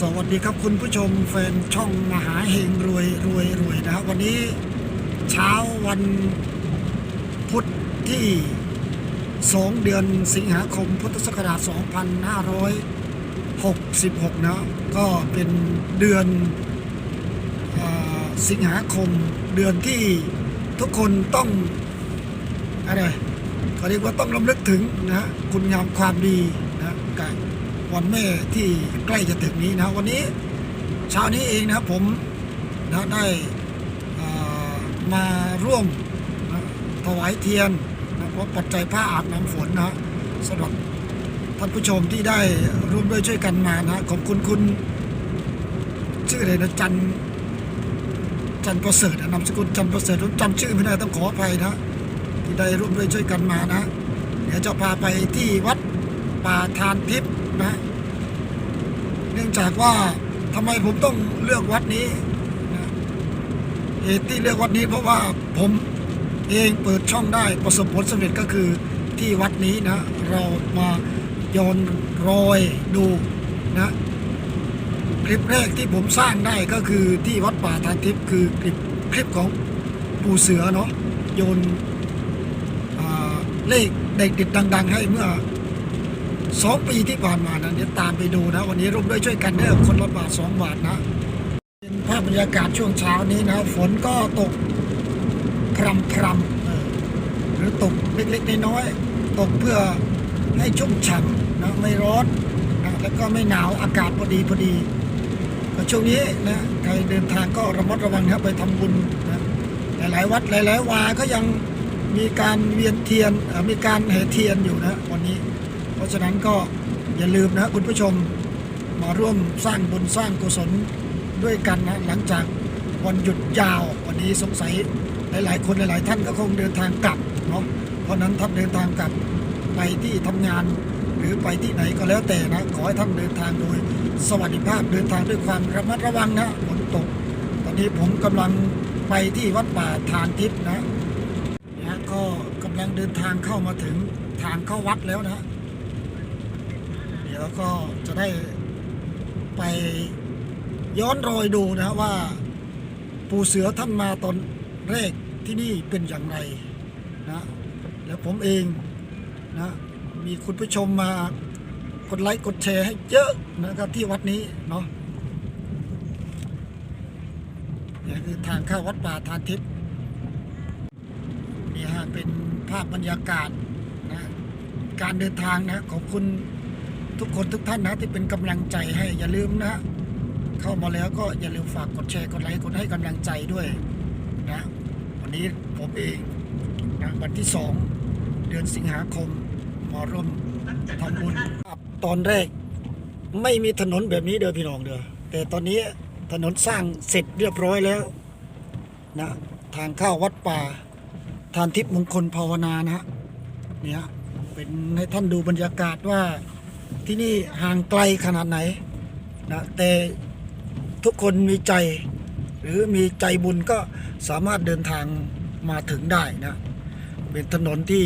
สวัสดีครับคุณผู้ชมแฟนช่องมหาเฮงรวยรวยรวยนะครับวันนี้เช้าวันพุธที่ 2 เดือนสิงหาคมพุทธศักราช 2566 นะก็เป็นเดือนอสิงหาคมเดือนที่ทุกคนต้องอะไรเขาเรียกว่าต้องรำลึกถึงนะคุณงามความดีนะกับ วันแม่ที่ใกล้จะถึงนี้นะวันนี้เช้านี้เองนะครับผมนะได้มาร่วมนะถวายเทียนนะเพราะปัจจัยผ้าอาบน้ำฝนนะสำหรับท่านผู้ชมที่ได้ร่วมด้วยช่วยกันมานะขอบคุณคุณชื่ออะไรนะจันจันประเสริฐนะนามสกุลจันประเสริฐผมจำชื่อไม่ได้ต้องขออภัยนะ ที่ได้ร่วมด้วยช่วยกันมานะ เดี๋ยวจะพาไปที่วัดป่าทานทิพย์ นะ เนื่องจากว่าทำไมผมต้องเลือกวัดนี้นะเหตุที่เลือกวัดนี้เพราะว่าผมเองเปิดช่องได้ประสบผลสำเร็จก็คือที่วัดนี้นะ เรามาย้อนรอยดูนะคลิปแรกที่ผมสร้างได้ก็คือที่วัดป่าทานทิพย์คือคลิปคลิปของปู่เสือเนาะโยนเลขเด็กดิดดัง ๆ ให้เมื่อ สองปีที่ผ่านมานะเดี๋ยวตามไปดูนะ วันนี้ร่วมด้วยช่วยกันเด้อคนละบาทสองบาทนะเป็นภาพบรรยากาศช่วงเช้านี้นะ ฝนก็ตกพรำพรำหรือตกเล็กๆน้อยๆตกเพื่อให้ชุ่มฉ่ำนะไม่ร้อนนะแล้วก็ไม่หนาวอากาศพอดีพอดีก็ช่วงนี้นะใครเดินทางก็ระมัดระวังนะครับไปทำบุญนะหลายๆวัดหลายๆวาก็ยังมีการเวียนเทียนมีการแห่เทียนอยู่นะวันนี้ ราะฉะนั้นก็อย่าลืมนะคุณผู้ชมมาร่วมสร้างบุญสร้างกุศลด้วยกันนะหลังจากวันหยุดยาววันนี้สงสัยหลาย ๆ คนหลาย ๆ ท่านก็คงเดินทางกลับเนาะเพราะนั้นท่านเดินทางกลับไปที่ทำงานหรือไปที่ไหนก็แล้วแต่นะขอให้ท่านเดินทางโดยสวัสดิภาพเดินทางด้วยความระมัดระวังนะฝนตก ตอนนี้ผมกำลังไปที่วัดป่าทานทิพย์นะนะก็กำลังเดินทางเข้ามาถึงทางเข้าวัดแล้วนะ เดี๋ยวก็จะได้ไปย้อนรอยดูนะว่า ปู่เสือท่านมาตอนแรกที่นี่เป็นอย่างไรนะแล้วผมเองนะมีคุณผู้ชมมากดไลค์กดแชร์ให้เยอะนะครับที่วัดนี้เนาะนี่คือทางเข้าวัดป่าทานทิพย์นี่ฮะเป็นภาพบรรยากาศนะการเดินทางนะขอบคุณ ทุกคนทุกท่านนะที่เป็นกำลังใจให้อย่าลืมนะ เข้ามาแล้วก็อย่าลืมฝากกดแชร์กดไลค์กดให้กำลังใจด้วยนะวันนี้ผมเองนะวันที่สองเดือนสิงหาคมมาร่วมทำบุญตอนแรก ไม่มีถนนแบบนี้เด้อพี่น้องเด้อแต่ตอนนี้ถนนสร้างเสร็จเรียบร้อยแล้วนะทางเข้าวัดป่า ทานทิพย์มงคลภาวนานะฮะเนี่ยเป็นให้ท่านดูบรรยากาศว่า ที่นี่ห่างไกลขนาดไหนนะแต่ทุกคนมีใจหรือมีใจบุญก็สามารถเดินทางมาถึงได้นะ เป็นถนนที่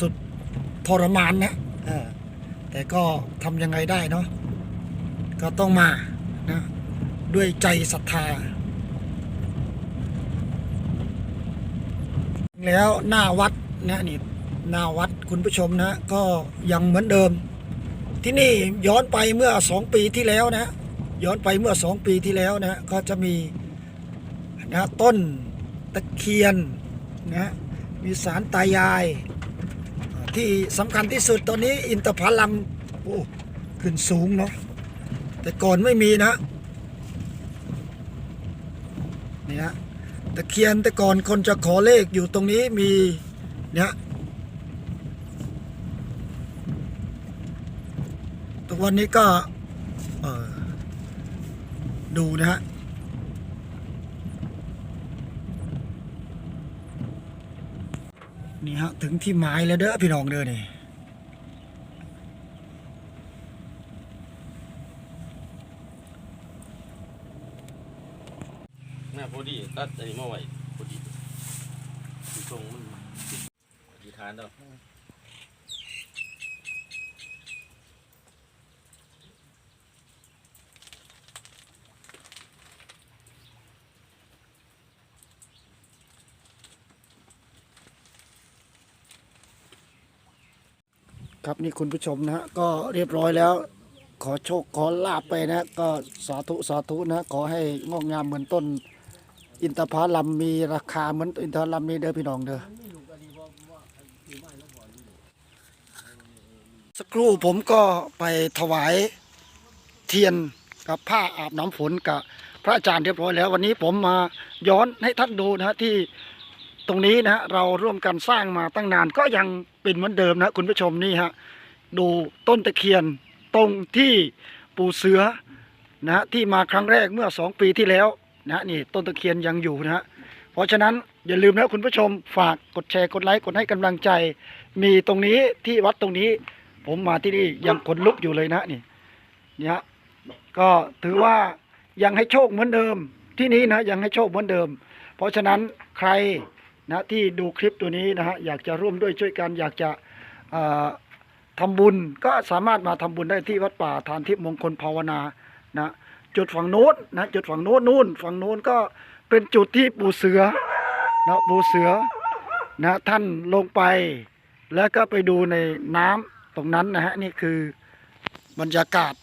สุดทรมานนะแต่ก็ทำยังไงได้เนาะก็ต้องมานะด้วยใจศรัทธา แล้วหน้าวัดนะนี่หน้าวัดคุณผู้ชมนะ ก็ยังเหมือนเดิม ที่นี่ย้อนไปเมื่อสองปีที่แล้วนะ ย้อนไปเมื่อสองปีที่แล้วนะ ก็จะมีนะต้นตะเคียนนะมีสารตายาย ที่สำคัญที่สุดตอนนี้อินทผลัมโอ้ขึ้นสูงเนาะแต่ก่อนไม่มีนะนี่ฮะตะเคียนแต่ก่อนคนจะขอเลขอยู่ตรงนี้มีเนี่ย ทุกวันนี้ก็ดูนะฮะนี่ฮะ ถึงที่หมายแล้วเด้อพี่น้องเด้อนี่หน้าพอดีตัดอันนี้มาไว้พอดีตรงมันอธิษฐานแล้ว ครับนี่คุณผู้ชมนะฮะก็เรียบร้อยแล้ว ขอโชคขอลาบไปนะ ก็สาธุสาธุนะ ขอให้งอกงามเหมือนต้น อินทผลัมมีราคาเหมือนอินทผลัมมีเด้อพี่น้องเด้อสักครู่ผมก็ไปถวายเทียนกับผ้าอาบน้ำฝนกับพระอาจารย์เรียบร้อยแล้ว วันนี้ผมมาย้อนให้ท่านดูนะฮะที่ตรงนี้นะฮะเราร่วมกันสร้างมาตั้งนานก็ยัง เป็นเหมือนเดิมนะคุณผู้ชมนี่ฮะดูต้นตะเคียนตรงที่ปู่เสือนะฮะที่มาครั้งแรกเมื่อสองปีที่แล้วนะฮะนี่ต้นตะเคียนยังอยู่นะฮะเพราะฉะนั้นอย่าลืมนะคุณผู้ชมฝากกดแชร์กดไลค์กดให้กำลังใจ มีตรงนี้ที่วัดตรงนี้ ผมมาที่นี่ยังขนลุกอยู่เลยนะนี่นี่ฮะก็ถือว่ายังให้โชคเหมือนเดิมที่นี้นะยังให้โชคเหมือนเดิม เพราะฉะนั้นใคร นะที่ดูคลิปตัวนี้นะฮะอยากจะร่วมด้วยช่วยกันอยากจะเอ่อทำบุญก็สามารถมาทำบุญได้ที่วัดป่าทานทิพย์มงคลภาวนานะจุดฝั่งโน้นนะจุดฝั่งโน้นนู่นฝั่งโน้นก็เป็นจุดที่ปู่เสือนะปู่เสือนะท่านลงไป แล้วก็ไปดูในน้ำตรงนั้นนะฮะนี่คือบรรยากาศ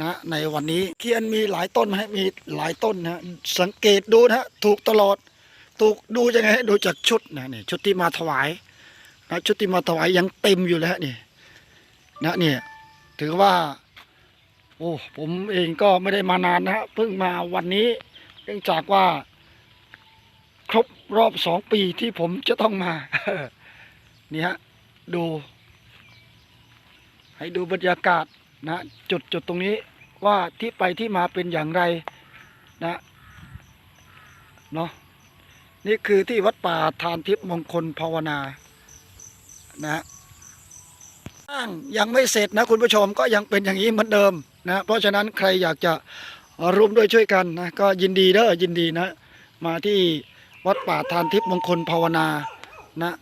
นะในวันนี้เคียนมีหลายต้นฮะมีหลายต้นนะฮะสังเกตดูนะฮะถูกตลอด ถูกดูยังไงดูจากชุดนะนี่ชุดที่มาถวายนะชุดที่มาถวายยังเต็มอยู่แล้วนี่นะเนี่ยถือว่า โอ้ผมเองก็ไม่ได้มานานนะฮะเพิ่งมาวันนี้เนื่องจากว่า ครบรอบสองปีที่ผมจะต้องมานี่ฮะดู ให้ดูบรรยากาศนะ จุดจุดตรงนี้ว่าที่ไปที่มาเป็นอย่างไรนะเนาะ นี่คือที่วัดป่าทานทิพย์มงคลภาวนานะสร้างยังไม่เสร็จนะคุณผู้ชมก็ยังเป็นอย่างนี้เหมือนเดิมนะเพราะฉะนั้นใครอยากจะร่วมด้วยช่วยกันนะก็ยินดีเด้อยินดีนะ มาที่วัดป่าทานทิพย์มงคลภาวนานะ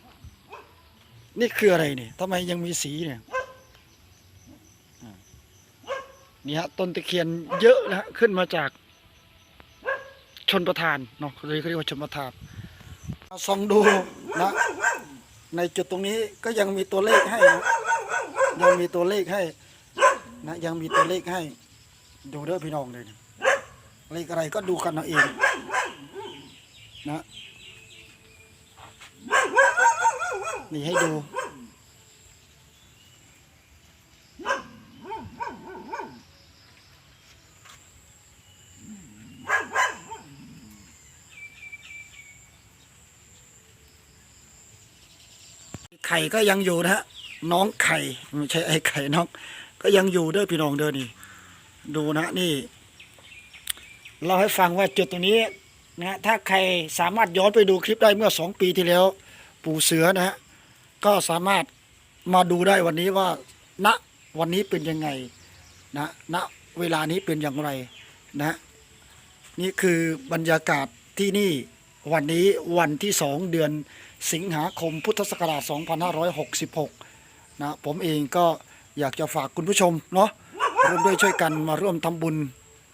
นี่คืออะไรเนี่ยทำไมยังมีสีเนี่ยนี่ฮะต้นตะเคียนเยอะนะขึ้นมาจากชนประทานเนาะเขาเรียกว่าชนประทาน ส่องดูนะ ในจุดตรงนี้ก็ยังมีตัวเลขให้นะยังมีตัวเลขให้นะยังมีตัวเลขให้ ดูเด้อพี่น้องเลยนะเลขอะไรก็ดูกันเอาเอง นะ นี่ให้ดู ไข่ก็ยังอยู่นะฮะน้องไข่ไม่ใช่ไอ้ไข่น้อง ก็ยังอยู่เด้อพี่น้องเด้อนี่ดูนะนี่ เราให้ฟังว่าจุดตรงนี้นะถ้าใครสามารถย้อนไปดูคลิปได้เมื่อสองปีที่แล้ว ปู่เสือนะฮะก็สามารถมาดูได้วันนี้ว่าณวันนี้เป็นยังไงนะณเวลานี้เป็นอย่างไรนะ นี่คือบรรยากาศที่นี่วันนี้วันที่สองเดือน สิงหาคมพุทธศักราช 2566 นะ ผมเองก็อยากจะฝากคุณผู้ชมเนาะร่วมด้วยช่วยกันมาร่วมทำบุญ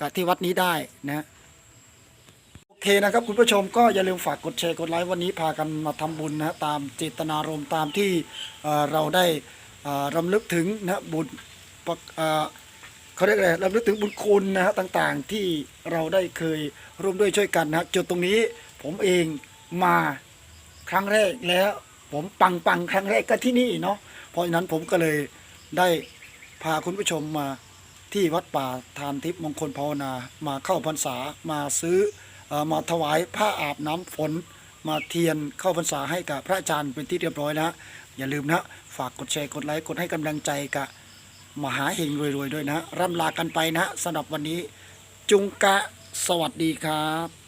กับที่วัดนี้ได้นะโอเคนะครับคุณผู้ชมก็อย่าลืมฝากกดแชร์กดไลค์วันนี้พากันมาทำบุญนะตามเจตนารมณ์ตามที่เเราได้รำลึกถึงนะบุญเอ่อเขาเรียกอะไรรำลึกถึงบุญคุณนะฮะต่างๆที่เราได้เคยร่วมด้วยช่วยกันนะจุดตรงนี้ผมเองมา ครั้งแรกแล้ว ผมปังปังครั้งแรกก็ที่นี่เนาะเพราะฉะนั้นผมก็เลยได้พาคุณผู้ชมมาที่วัดป่าทานทิพย์มงคลภาวนา มาเข้าพรรษามาซื้ออมาถวายผ้าอาบน้ำฝน มาเทียนเข้าพรรษาให้กับพระอาจารย์เป็นที่เรียบร้อยนะอย่าลืมนะฝากกดแชร์กดไลค์กดให้กำลังใจกับมหาเฮงรวยๆด้วยนะร่ำลากันไปนะสำหรับวันนี้จุงกะสวัสดีครับ